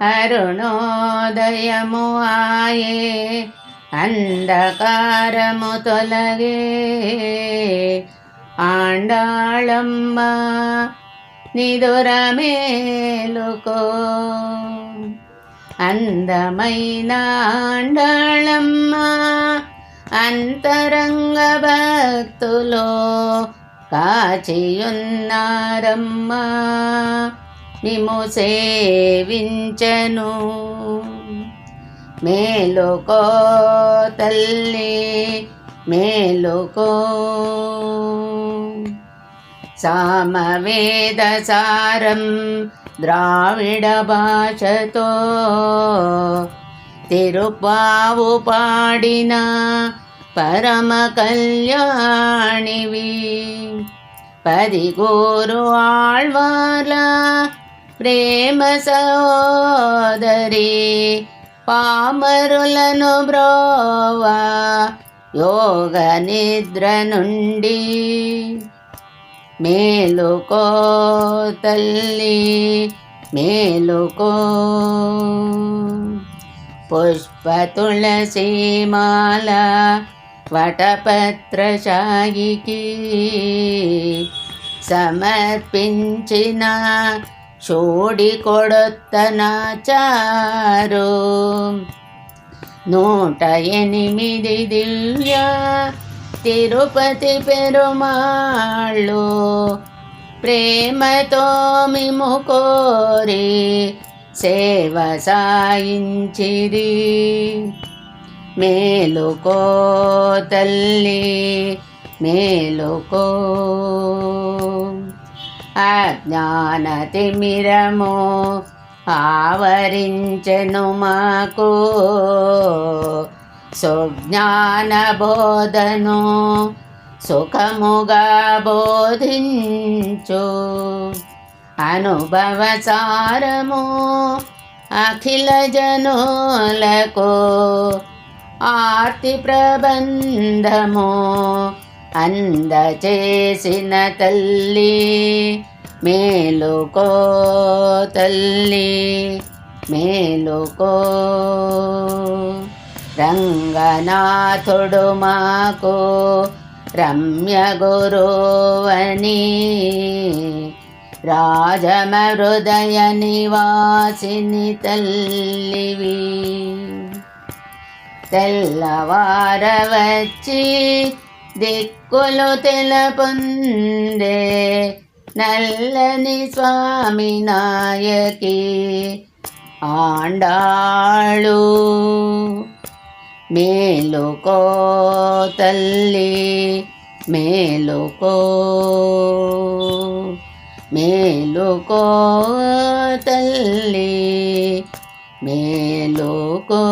అరుణోదయము ఆయే అంధకారము తొలగే. ఆండాళమ్మ నిదురమేలుకో. అందమైన ఆండాళమ్మ అంతరంగ భక్తులో కాచియున్నారమ్మా. మిము సేవించను. మేలుకో తల్లి మేలుకో సామవేద సారం ద్రావిడ భాషతో తిరుపావు పాడిన పరమ కళ్యాణివి. పది గోరు ఆళ్వార్ల ప్రేమ సోదరి పామరులను బ్రోవా యోగ నిద్ర నుండి మేలుకో తల్లి మేలుకో పుష్ప తులసీమాల వటపత్రశాయికి సమర్పించిన చూడి కొడొత్తనాచారు నూట ఎనిమిది దివ్య తిరుపతి పెరుమాళ్ళు ప్రేమతో మిము కోరి సేవ సాయించిరి మేలుకో తల్లి మేలుకో అజ్ఞానతిమిరము ఆవరించెను మాకు. సుజ్ఞాన బోధను సుఖముగా బోధించు. అనుభవ సారము అఖిల జనులకు ఆర్తి ప్రబంధము అందచేసిన తల్లి మేలుకో తల్లి మేలుకో. రంగనాథుడు మాకు రమ్య గురువని రాజమ హృదయ నివాసిని తల్లివి. తెల్లవారవచ్చి దిక్కులు తెలపొందే నల్లని స్వామి నాయకి ఆండాళు. మేలుకో తల్లి మేలుకో మేలుకో తల్లి మేలుకో